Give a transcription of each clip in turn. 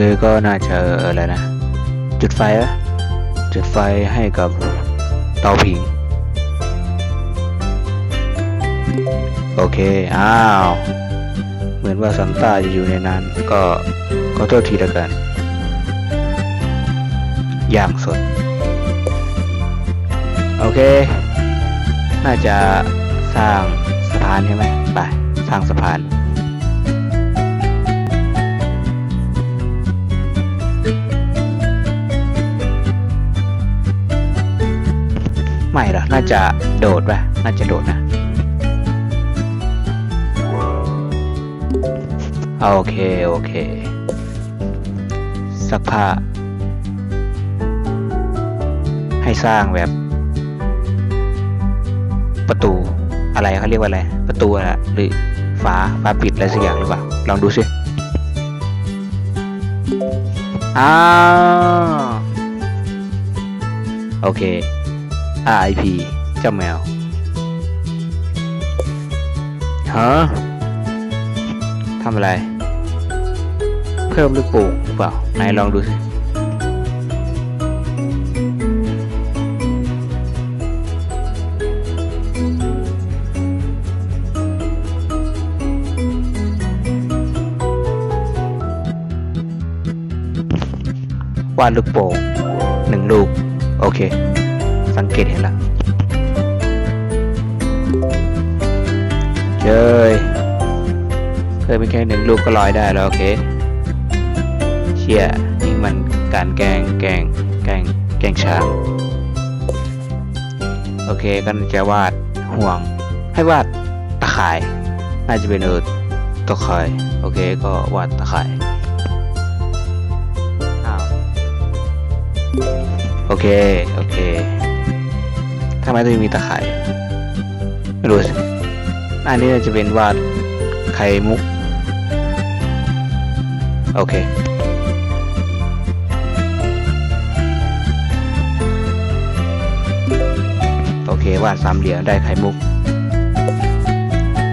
เคก็น่าจะอะไรนะ จุดไฟอะจุดไฟให้กับเตาผิง โอเค อ้าว เหมือนว่าซันต้าจะอยู่ในนั้น ก็ขอโทษทีละกันอย่างสด โอเค น่าจะสร้างสะพานใช่ไหมไป สร้างสะพาน น่าจะโดดป่ะ น่าจะโดดนะ โอเค โอเค สักผ้า ให้สร้างแบบ ประตูอะไรเขาเรียกว่าอะไร ประตูอะหรือฝาฝาปิดอะไรสักอย่างหรือเปล่า ลองดูสิอ้าโอเค RIP เจ้าแมวฮะทำอะไร เพิ่มลูกโป่งหรือเปล่าไหนลองดูสิวาดลูกโป่งหนึ่งลูก โอเค กตเห็นละเจยเคยเป็นแค่หนึ่งลูกก็ลอยได้แล้วโอเค เชี่ยนี่มันการแกงแกงแกงแกงช้างโอเคก็จะวาดห่วง ให้วาดตะข่าย น่าจะเป็นเออตะข่าย โอเคก็วาดตะข่ายโอเค โอเคำไมต้องมีตะข่ายไม่รู้สิอันนี้จะเป็นวาดไข่มุก โอเค โอเควาดสามเหลี่ยมได้ไข่มุก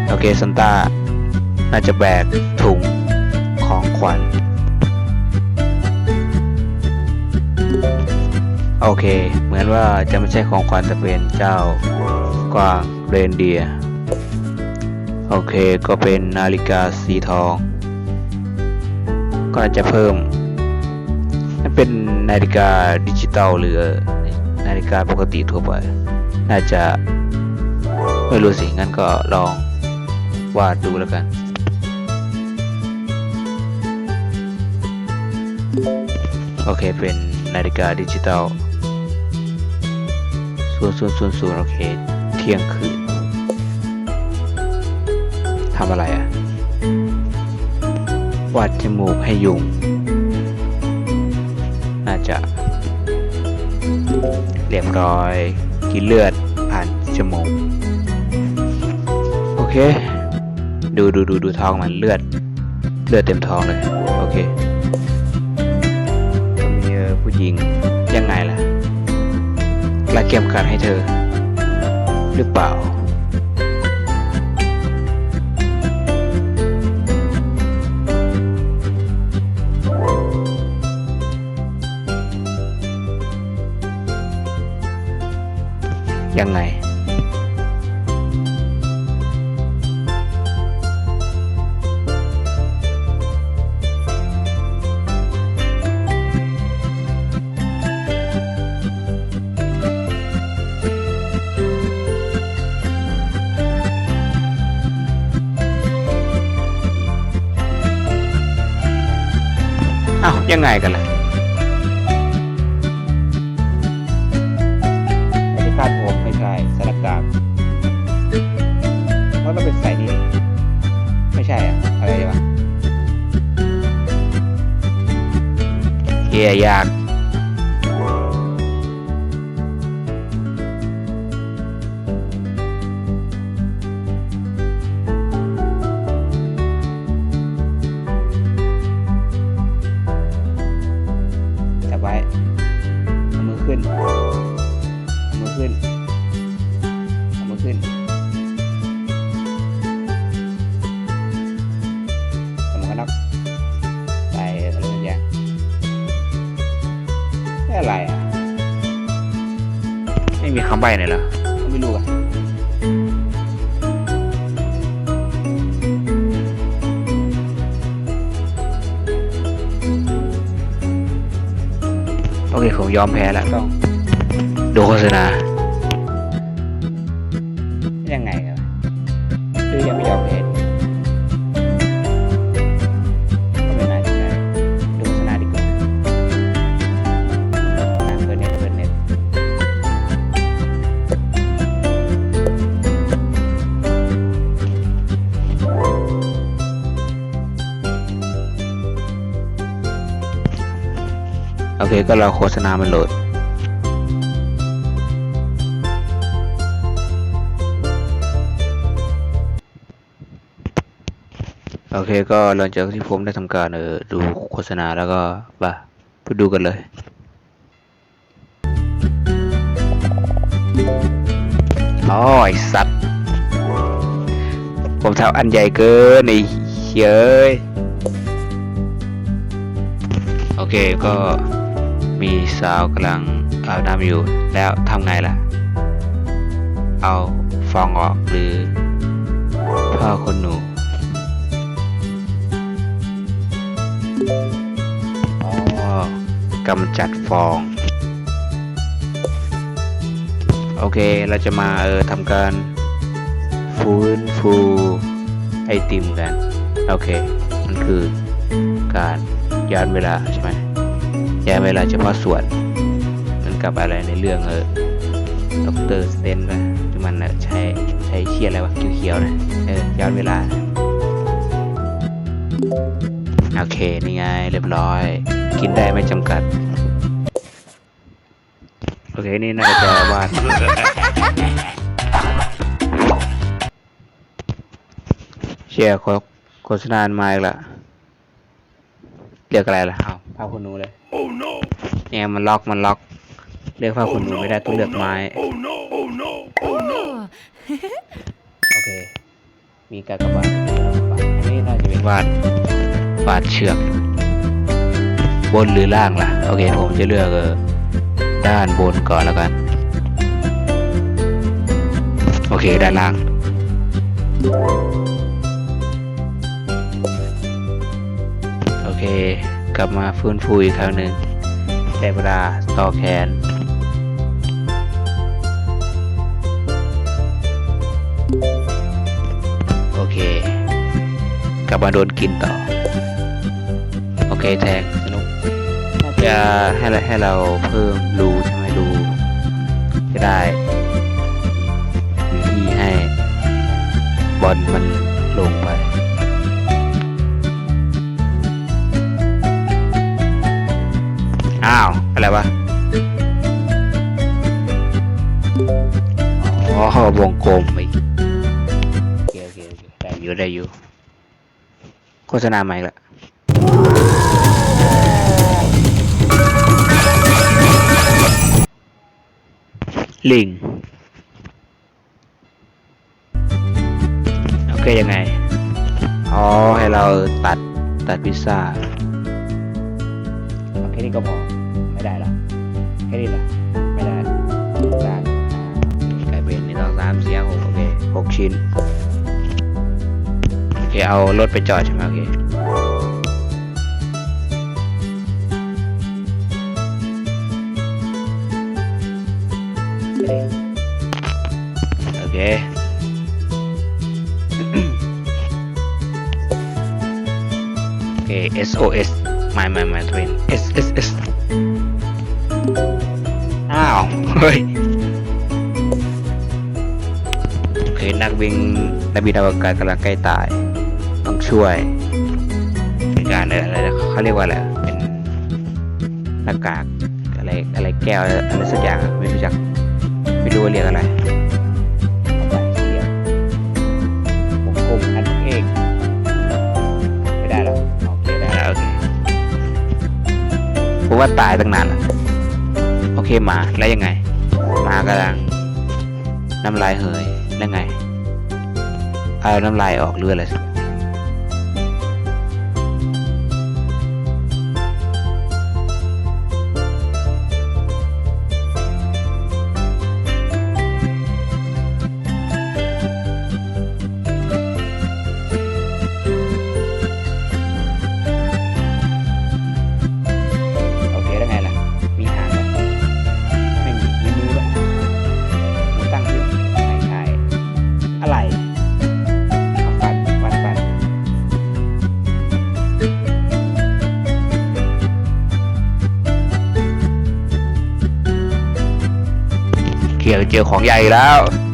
โอเคซันต้าน่าจะแบกถุงของขวัญ โอเค เหมือนว่าจะไม่ใช่ของขวัญแต่เป็นเจ้ากวางเรนเดีย โอเคก็เป็นนาฬิกาสีทอง ก็น่าจจะเพิ่มมันเป็นนาฬิกาดิจิตอลหรือนาฬิกาปกติทั่วไป น่าจะไม่รู้สิงั้นก็ลองวาดดูแล้วกัน โอเคเป็นนาฬิกาดิจิตอล ศูนย์ศูนย์ศูนย์ศูนย์โอเค เที่ยงคืนทำอะไรอะ่ะวาดจมูกให้ยุง น่าจะเรียบร้อย กินเลือดผ่านจมูก โอเค ดูดูดูดูท้องมันเลือด เลือดเต็มท้องเลย โอเคมีผู้หญิงยังไงล่ะ กล้าเก็บขัดให้เธอ หรือเปล่า ยังไง ยังไงกันล่ะไม่ใช่คาดผมไม่ใช่สลักกากมันต้องเป็นใส่นี่ดิไม่ใช่อะอะไรวะเฮียยาก บ้หน่อยเหรอไม่รู้อะโอเคผมยอมแพ้แล้ว ต้อง ดูโฆษณา โอเคก็เราโฆษณามันโหลด โอเคก็หลังจากที่ผมได้ทำการเออดูโฆษณาแล้วก็ไปไปดูกันเลยอ๋อไอสัตว์ ผมทำอันใหญ่เกินไอ้เฮ้ยโอเคก็ มีสาวกำลังอาบน้ำอยู่แล้วทำไงล่ะ เอาฟองออกหรือผ้าขนหนูอ๋อกำจัดฟอง โอเคเราจะมาเออทำการฟื้นฟูไอติมกัน โอเค มันคือการย้อนเวลาใช่ไหม ย้เวลาเฉพาะส่วนเหมือนกับอะไรในเรื่องเออด็อกเตอร์สเตนนะมันเออใช้ใช้เชียอะไรวะเขียวๆนะเออย้อนเวลา โอเค นี่ไง เรียบร้อย กินได้ไม่จำกัด โอเค นี่น่าจะวาดเชียร์โฆโฆษณามาอีกละ เรียกอะไรล่ะเอาผ้าขนหนูเลย Oh no! เนี่ยมันล็อกมันล็อกเรียกผ้าขนหนูไม่ได้ต้องเลือกไม้ Oh no! Oh no! Oh no! โอเคมีกากบาทมีกากบาทอันนี้น่าจะเป็นวาดวาดเชือก บนหรือล่างล่ะ โอเคผมจะเลือกเออด้านบนก่อนแล้วกัน โอเคด้านล่าง เค กลับมาฟื้นฟูอีกครั้งหนึ่งได้เวลาต่อแขนโอเค กลับมาโดนกินต่อ โอเคแทงสนุกน่าจะให้เราให้เราเพิ่มรูใช่ไหมรูจะได้วิธีให้บอลมันลงไป อ้าว อะไรวะ อ๋อ วงกลมอีกโอเคโอเคโอเคได้อยู่ได้อยู่ โฆษณาใหม่ละลิง โอเคยังไง อ๋อ ให้เราตัดตัดพิซซ่าโอเคนี่ก็พอ ได้หรอแค่นี้หรอไม่ได้ได้อ่าไก่เบนนี่ต้องสามเสียหกโอเคหกชิ้นโอเคเอารถไปจอดใช่ไหมโอเคโอเคโอเค SOS ไม่ไม่ไม่ทวิน S S S อ้าวเฮ้ยโอเคนักบินนักบินอวกาศกำลังใกล้ตาย ต้องช่วยเป็นการอะไรเขาเรียกว่าอะไรเป็นหน้ากากอะไรอะไรแก้วอะไรสักอย่างไม่รู้จักไม่รู้ว่าเรียกอะไรไปเรียกผมกลมอันเองไม่ได้แล้วโอเคได้แล้วโอเคผมว่าตายตั้งนานแล้ว เคหมาแล้วยังไงหมากำลังน้ำลายเหยแล้วไงเอาน้ำลายออกเรืออะไรสัก จอของใหญ่แล้ว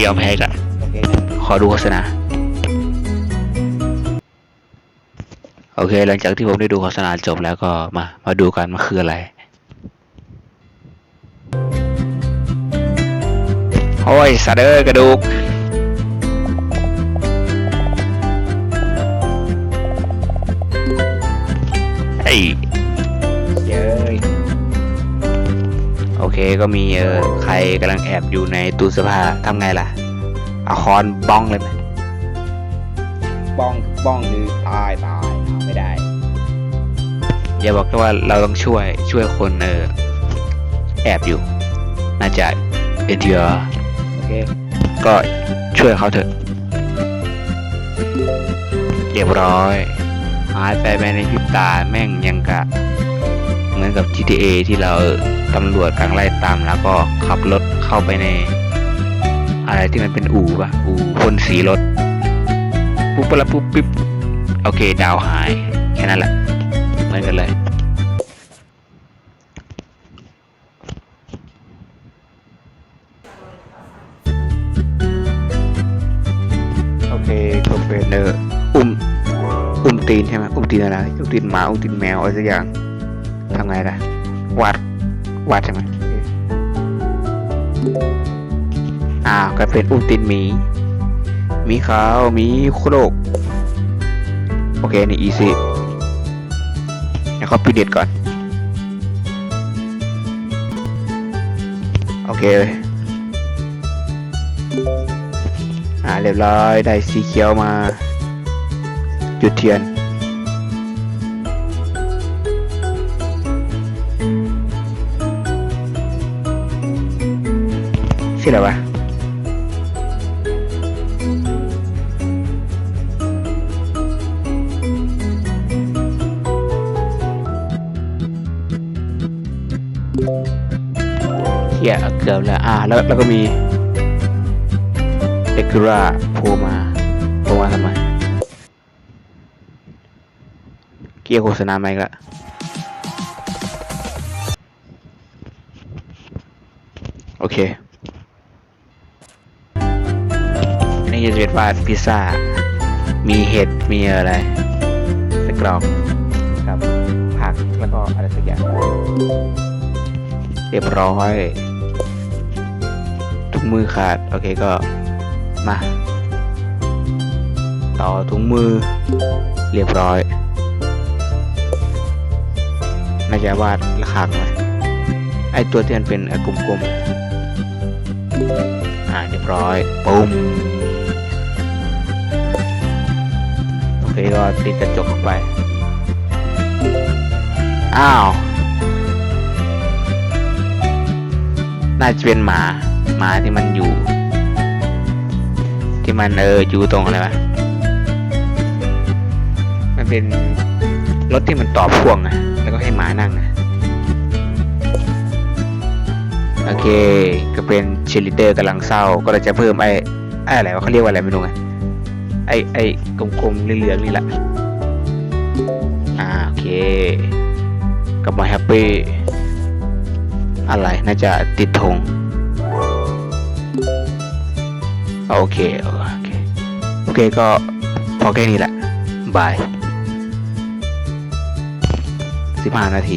ยยอมแพ้กันโอเคนะขอดูโฆษณา โอเค หลังจากที่ผมได้ดูโฆษณาจบแล้วก็มา มาดูกันมันคืออะไร โอ้ยสัตว์เอ้ยกระดูกไอ้ ก็มีเออใครกำลังแอบอยู่ในตู้เสื้อผ้าทำไงล่ะเอาคอนบ้องเลยไหมบ้องบ้องคือตายตายเอาไม่ได้ อย่าบอกแค่ว่าเราต้องช่วยช่วยคนเออแอบอยู่ น่าจะเอ็นทีโอเคก็ช่วยเขาเถอะ เรียบร้อยหายไปภายในพริบตาแม่งยังกะ เหมือนกับ GTA ที่เรา ตำรวจกำลังไล่ตามแล้วก็ขับรถเข้าไปใน อะไรที่มันเป็นอู่ปะอู่พ่นสีรถ ปุ๊บปะละปุ๊บปิ๊บโอเค ดาวหาย แค่นั้นแหละเหมือนกันเลยโอเคก็เป็นเอออุ้มอุ้มตีนใช่ไหมอุ้มตีนอะไรอุ้มตีนหมาอุ้มตีนแมวอะไรสักอย่างทำไงล่ะวาด วาดใช่ไหมอเคอ้าวก็เป็นอุ้มตีนหมีหมีขาวหมีโครกโอเค นี่อีซี่เดี๋ยวเขาปีเด็ดก่อน โอเคอ่าเรียบร้อย ได้สีเขียวมา จุดเทียน ชื่ออะไรวะเฮียเกือบแล้วอ่าแล้วแล้วก็มีเอกุราโผล่มาโผล่มาทำไมเกียร์โฆษณาไหมก็โอเค อันนี้จะเป็นวาดพิซซ่า มีเห็ด มีอะไรสกรอกครับ ผัก แล้วก็อะไรสักอย่าง เรียบร้อย ถุงมือขาด โอเคก็ มา ต่อถุงมือ เรียบร้อย น่าจะวาดระฆังไหมไอตัวที่มันเป็นเอ่อกลมๆอ่าเรียบร้อย ปุ่ม ก็ติดกระจกไป อ้าว น่าจะเป็นหมา หมาที่มันอยู่ ที่มันเอออยู่ตรงอะไรวะ มันเป็นรถที่มันต่อพ่วงอะแล้วก็ให้หมานั่งอะโอเค ก็เป็นเชลิเดอร์กำลังเศร้า ก็เลยจะเพิ่มไอ้ไอ้อะไรวะเขาเรียกว่าอะไรไม่รู้ไง ไอ้ไอ้กลมๆเหลืองๆนี่แหละ อ่าโอเค กลับมาแฮปปี้ อะไรน่าจะติดธงโอเค โอเค โอเคก็พอแค่นี้แหละ บาย 15 นาที